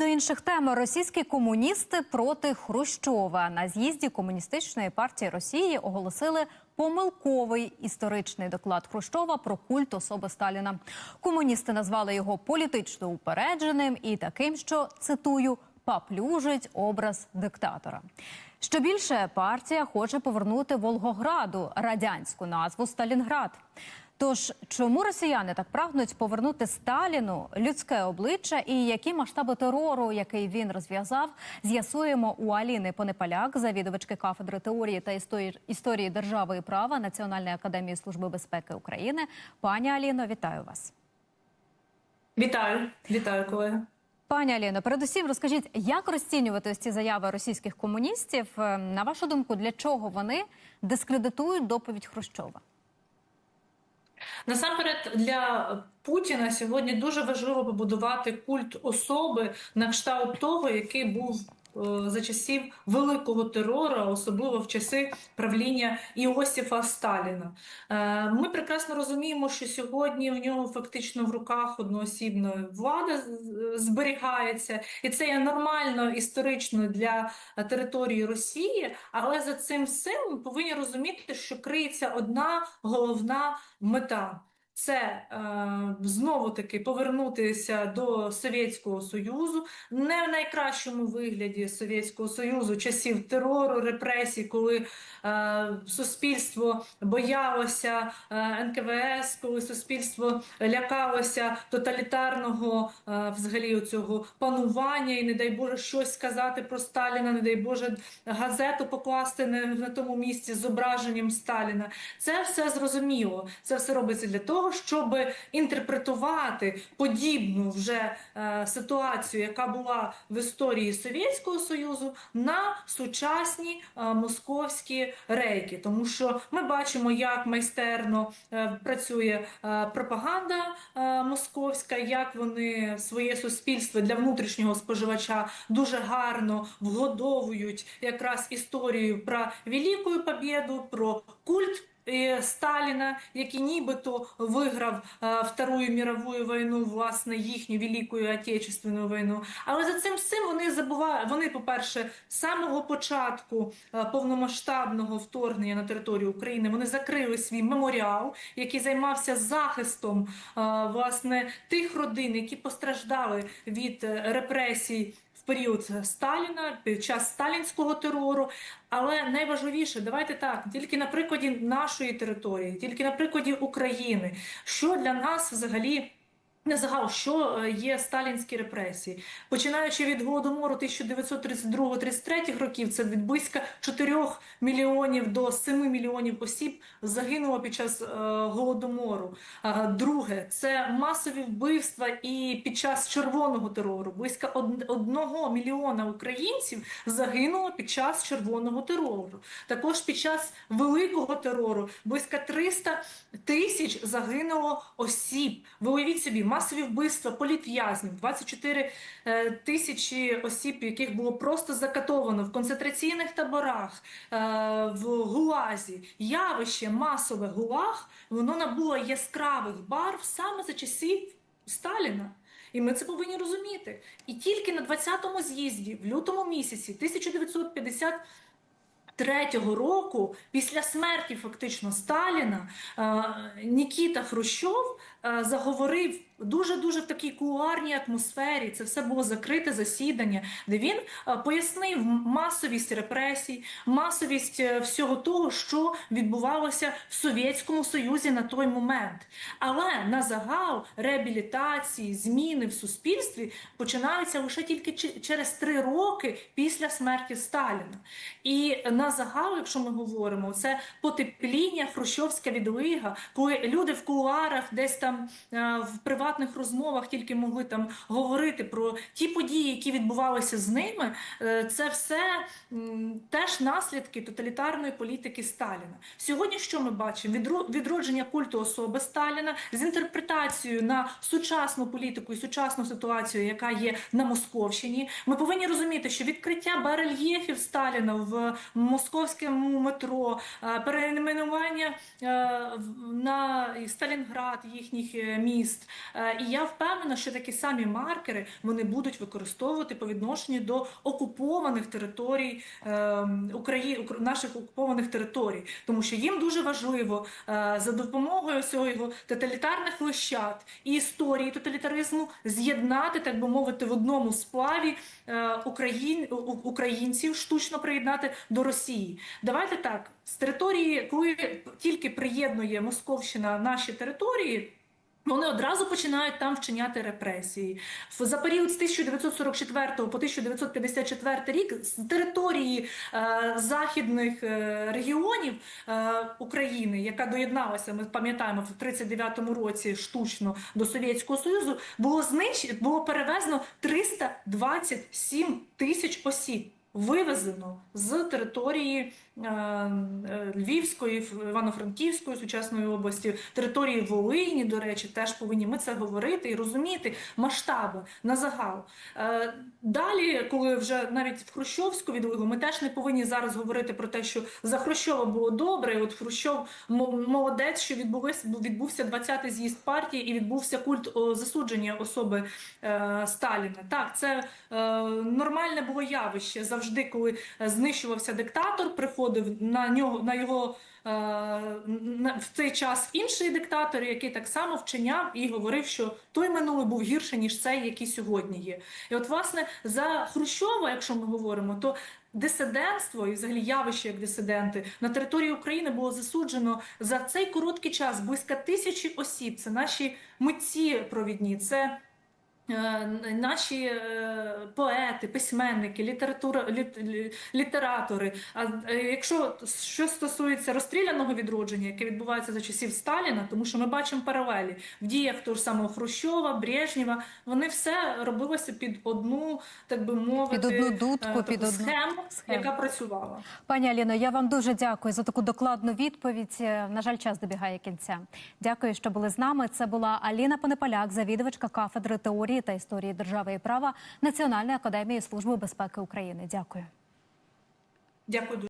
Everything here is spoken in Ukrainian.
до інших тем. Російські комуністи проти Хрущова на з'їзді комуністичної партії Росії оголосили помилковий історичний доклад Хрущова про культ особи Сталіна. Комуністи назвали його політично упередженим і таким, що цитую паплюжить образ диктатора. Що більше партія хоче повернути Волгограду радянську назву Сталінград. Тож чому росіяни так прагнуть повернути Сталіну людське обличчя і які масштаби терору, який він розв'язав, з'ясуємо у Аліни Понепаляк, завідувачки кафедри теорії та історії, держави і права Національної академії служби безпеки України. Пані Аліно, вітаю вас. Вітаю, вітаю, колеги. Пані Аліно, передусім розкажіть, як розцінювати ось ці заяви російських комуністів? Е, На вашу думку, для чого вони дискредитують доповідь Хрущова? Насамперед для Путіна сьогодні дуже важливо побудувати культ особи на кшталт того, який був за часів великого терору, особливо в часи правління Іосифа Сталіна. Е, Ми прекрасно розуміємо, що сьогодні у нього фактично в руках одноосібна влада зберігається, і це є нормально історично для е, території Росії. Але за цим всім ми повинні розуміти, що криється одна головна мета. Це е, знову таки повернутися до Совєтського Союзу, не в найкращому вигляді Совєтського Союзу, часів терору, репресій, коли е, суспільство боялося е, НКВС, коли суспільство лякалося тоталітарного взагалі цього панування, і не дай Боже щось сказати про Сталіна, не дай Боже газету покласти на тому місці з зображенням Сталіна. Це все зрозуміло. Це все робиться для того, щоб інтерпретувати подібну вже е, ситуацію, яка була в історії Совєтського Союзу, на сучасні е, московські рейки. Тому що ми бачимо, як майстерно е, працює е, пропаганда е, московська, як вони своє суспільство для внутрішнього споживача дуже гарно вгодовують якраз історію про Велику Побєду, про культ. Е, Сталіна, який нібито виграв е, Вторую мірову війну, власне, їхню Велику Отечественну війну. Але за цим всім вони забувають. Вони, по-перше, з самого початку е, повномасштабного вторгнення на територію України вони закрили свій меморіал, який займався захистом власне тих родин, які постраждали від репресій. В період Сталіна під час сталінського терору, але найважливіше, давайте так, тільки на прикладі нашої території, тільки на прикладі України, що для нас взагалі. Не загал, що е, є сталінські репресії, починаючи від голодомору 1932-33 років, це від близько 4 мільйонів до 7 мільйонів осіб загинуло під час е, голодомору. А, Друге, це масові вбивства і під час червоного терору. Близько 1 мільйона українців загинуло під час червоного терору. Також під час великого терору близько 300 тисяч загинуло осіб. Ви уявіть собі, масові вбивства політв'язнів, 24 е, тисячі осіб, яких було просто закатовано в концентраційних таборах, е, в ГУЛАЗі. Явище масове ГУЛАГ, воно набуло яскравих барв саме за часів Сталіна. І ми це повинні розуміти. І тільки на 20-му з'їзді, в лютому місяці 1950 Третього року, після смерті фактично Сталіна, е, Нікіта Хрущов заговорив дуже дуже в такій кулуарній атмосфері. Це все було закрите засідання, де він е, пояснив масовість репресій, масовість е, всього того, що відбувалося в Совєтському Союзі на той момент. Але на загал реабілітації, зміни в суспільстві починаються лише тільки через три роки після смерті Сталіна. І на загал, якщо ми говоримо, це потепління, хрущовська відлига, коли люди в кулуарах, десь там е, в приватних розмовах тільки могли там говорити про ті події, які відбувалися з ними. Е, Це все теж наслідки тоталітарної політики Сталіна. Сьогодні що ми бачимо? Відро- Відродження культу особи Сталіна з інтерпретацією на сучасну політику і сучасну ситуацію, яка є на Московщині. Ми повинні розуміти, що відкриття барельєфів Сталіна в московському метро, е, перейменування на Сталінград їхній їхніх е, міст. Е, І я впевнена, що такі самі маркери вони будуть використовувати по відношенню до окупованих територій України, наших окупованих територій, тому що їм дуже важливо е, за допомогою цього тоталітарних лищат і історії тоталітаризму з'єднати, так би мовити, в одному сплаві Україн, українців штучно приєднати до Росії. Давайте так з території, коли тільки приєднує Московщина наші території. Вони одразу починають там вчиняти репресії. За період з 1944 по 1954 рік з території е, західних е, регіонів е, України, яка доєдналася, ми пам'ятаємо, в 39-му році штучно до Совєтського Союзу, було знищено, було перевезено 327 тисяч осіб. Вивезено з території е, е, Львівської, Івано-Франківської сучасної області, території Волині, до речі, теж повинні ми це говорити і розуміти масштаби на загал. Е, далі, коли вже навіть в Хрущовську відлигу, ми теж не повинні зараз говорити про те, що за Хрущова було добре. От Хрущов мо- молодець, що відбувся відбувся 20-й з'їзд партії і відбувся культ засудження особи Сталіна. Так, це нормальне було явище. Завжди, коли е, знищувався диктатор, приходив на нього на його. е, В цей час інший диктатор, який так само вчиняв і говорив, що той минулий був гірше, ніж цей, який сьогодні є. І от, власне, за Хрущова, якщо ми говоримо, то дисидентство і взагалі явище як дисиденти на території України було засуджено за цей короткий час близько тисячі осіб. Це наші митці провідні, це наші е, поети, письменники, література, літ, лі- літератори. А е, якщо що стосується розстріляного відродження, яке відбувається за часів Сталіна, тому що ми бачимо паралелі в діях того ж самого Хрущова, Брежнєва, вони все робилося під одну, так би мовити, Під одну дудку, е, під одну схему, схему. яка працювала. Пані Аліно, я вам дуже дякую за таку докладну відповідь. Е, На жаль, час добігає кінця. Дякую, що були з нами. Це була Аліна Понепаляк, завідувачка кафедри теорії та історії держави і права Національної академії служби безпеки України. Дякую. Дякую. дуже.